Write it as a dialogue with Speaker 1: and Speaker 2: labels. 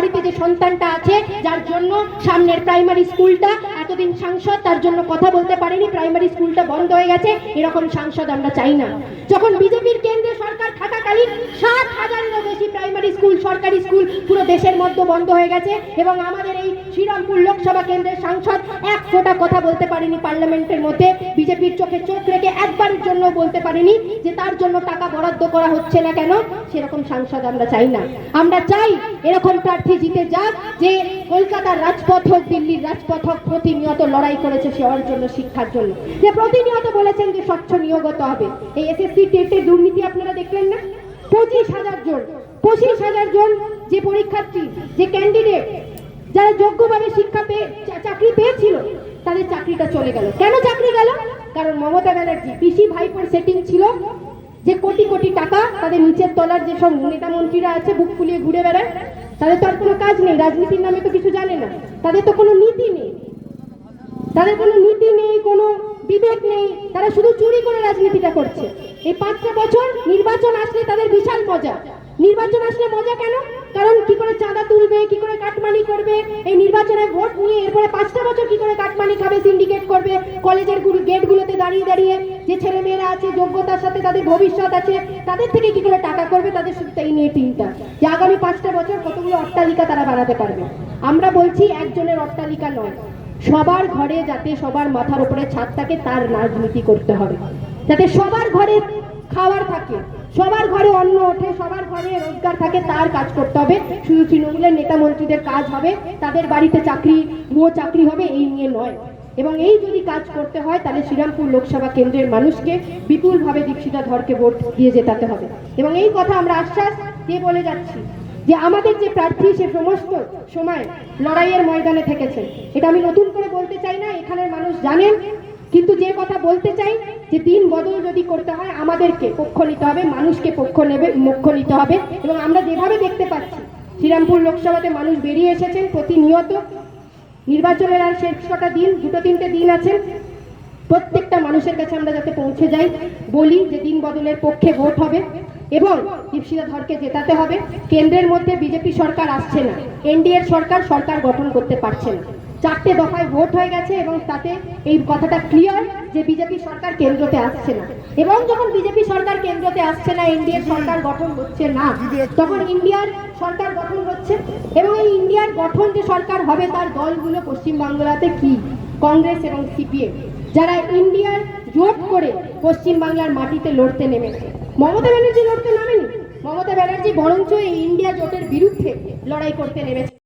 Speaker 1: বাড়িতে যে সন্তানটা আছে, যার জন্য সামনের প্রাইমারি স্কুলটা এতদিন সাংসদ, তার জন্য কথা বলতে পারেনি প্রাইমারি স্কুলটা বন্ধ হয়ে গেছে, এরকম সাংসদ আমরা চাই না। যখন বিজেপির কেন্দ্রে সরকার সরকারি স্কুল পুরো দেশের মধ্যে বন্ধ হয়ে গেছে এবং আমাদের এই শ্রীরামপুর লোকসভা কেন্দ্রের সাংসদ এক ফোটা কথা বলতে পারেনি পার্লামেন্টের মধ্যে। বিজেপির চোখে চোখ রেখে একবারের জন্য বলতে পারেনি যে তার জন্য টাকা বরাদ্দ করা হচ্ছে না কেন, সেরকম সাংসদ আমরা চাই না। আমরা চাই এরকম প্রার্থী জিতে যাক, যে কলকাতার রাজপথ হোক, দিল্লির রাজপথ হোক, প্রতিনিয়ত লড়াই করেছে সেওয়ার জন্য শিক্ষার জন্য। যে প্রতিনিয়ত বলেছেন যে স্বচ্ছ নিয়োগত হবে। এই এসএসসি টেটে দুর্নীতি আপনারা দেখলেন না? পঁচিশ হাজার জন পঁচিশ হাজার জন যে পরীক্ষার্থী, যে ক্যান্ডিডেট যারা যোগ্যভাবে শিক্ষা পেয়ে চাকরি পেয়েছিল, তাদের চাকরিটা চলে গেল। কেন চাকরি গেল? কারণ মমতা ব্যানার্জি পিসি ভাইপোর সেটিং ছিল যে কোটি কোটি টাকা তাদের নিচের তলার যেসব নেতা মন্ত্রীরা আছে, বুক ফুলিয়ে ঘুরে বেড়ায়, তাদের তো আর কোনো কাজ নেই। রাজনীতির নামে তো কিছু জানে না। তাদের তো কোনো নীতি নেই। তাদের কোনো নীতি নেই, কোনো বিবেক নেই। তারা শুধু চুরি করে রাজনীতিটা করছে। এই পাঁচটা বছর নির্বাচন আসলে তাদের বিশাল মজা। নির্বাচন আসলে মজা কেন? কারণ কি করে চাঁদা তুলবে, কি করে কাটমানি করবে? এই নির্বাচনে ভোট নিয়ে এরপরে পাঁচটা বছর কি করে কাটমানি খাবে সিন্ডিকেট করবে? কলেজের গেটগুলোতে দাঁড়িয়ে দাঁড়িয়ে যে ছেলে মেয়েরা আছে, যোগ্যতার সাথে তাদের ভবিষ্যৎ আছে, তাদের থেকে কি করে টাকা করবে? তাদের শুধু এই নিয়ে চিন্তা যে আগামী পাঁচটা বছর কতগুলো অট্টালিকা তারা বানাতে পারবে? আমরা বলছি একজনের অট্টালিকা নয়। সবার ঘরে যাতে সবার মাথার উপরে ছাদ থাকে তার রাজনীতি করতে হবে। যাতে সবার ঘরে খাবার থাকে। সবার ঘরে অন্ন ওঠে, সবার ঘরে রোজগার থাকে, তার কাজ করতে হবে। শুধু তৃণমূলের নেতা মন্ত্রীদের কাজ হবে, তাদের বাড়িতে চাকরি ভুয়ো চাকরি হবে, এই নিয়ে নয়। এবং এই যদি কাজ করতে হয়, তাহলে শ্রীরামপুর লোকসভা কেন্দ্রের মানুষকে বিপুলভাবে দীক্ষিতা ধরকে ভোট দিয়ে জেতাতে হবে। এবং এই কথা আমরা আশ্বাস দিয়ে বলে যাচ্ছি যে, আমাদের যে প্রার্থী, সে সমস্ত সময় লড়াইয়ের ময়দানে থেকেছে এটা আমি নতুন করে বলতে চাই না, এখানের মানুষ জানেন কিন্তু যে কথা বলতে চাই, যে দিন বদল যদি করতে হয়, আমাদেরকে পক্ষ নিতে হবে, মানুষকে পক্ষ নেবে, মুখ্য নিতে হবে। এবং আমরা যেভাবে দেখতে পাচ্ছি, শ্রীরামপুর লোকসভাতে মানুষ বেরিয়ে এসেছেন প্রতিনিয়ত। নির্বাচনের আর শেষ কটা দিন, দুটো তিনটে দিন আছেন। প্রত্যেকটা মানুষের কাছে আমরা যাতে পৌঁছে যাই, বলি যে দিন বদলের পক্ষে ভোট হবে। এবং দীপশিতা ধরকে জেতাতে হবে। কেন্দ্রের মধ্যে বিজেপি সরকার আসছে না। এনডিএর সরকার সরকার গঠন করতে পারছে না। চারটে দফায় ভোট হয়ে গেছে এবং তাতে এই কথাটা ক্লিয়ার যে বিজেপি সরকার কেন্দ্রতে আসছে না। এবং যখন বিজেপি সরকার কেন্দ্রতে আসছে না, এনডিএর সরকার গঠন হচ্ছে না, তখন ইন্ডিয়ার সরকার গঠন হচ্ছে। এবং এই ইন্ডিয়ার গঠন যে সরকার হবে, তার দলগুলো পশ্চিমবাংলাতে কি? কংগ্রেস এবং সিপিএম, যারা ইন্ডিয়ার জোট করে পশ্চিমবাংলার মাটিতে লড়তে নেমেছে। মমতা ব্যানার্জি লড়তে নামেনি। মমতা ব্যানার্জি বরঞ্চ এই ইন্ডিয়া জোটের বিরুদ্ধে লড়াই করতে নেমেছে।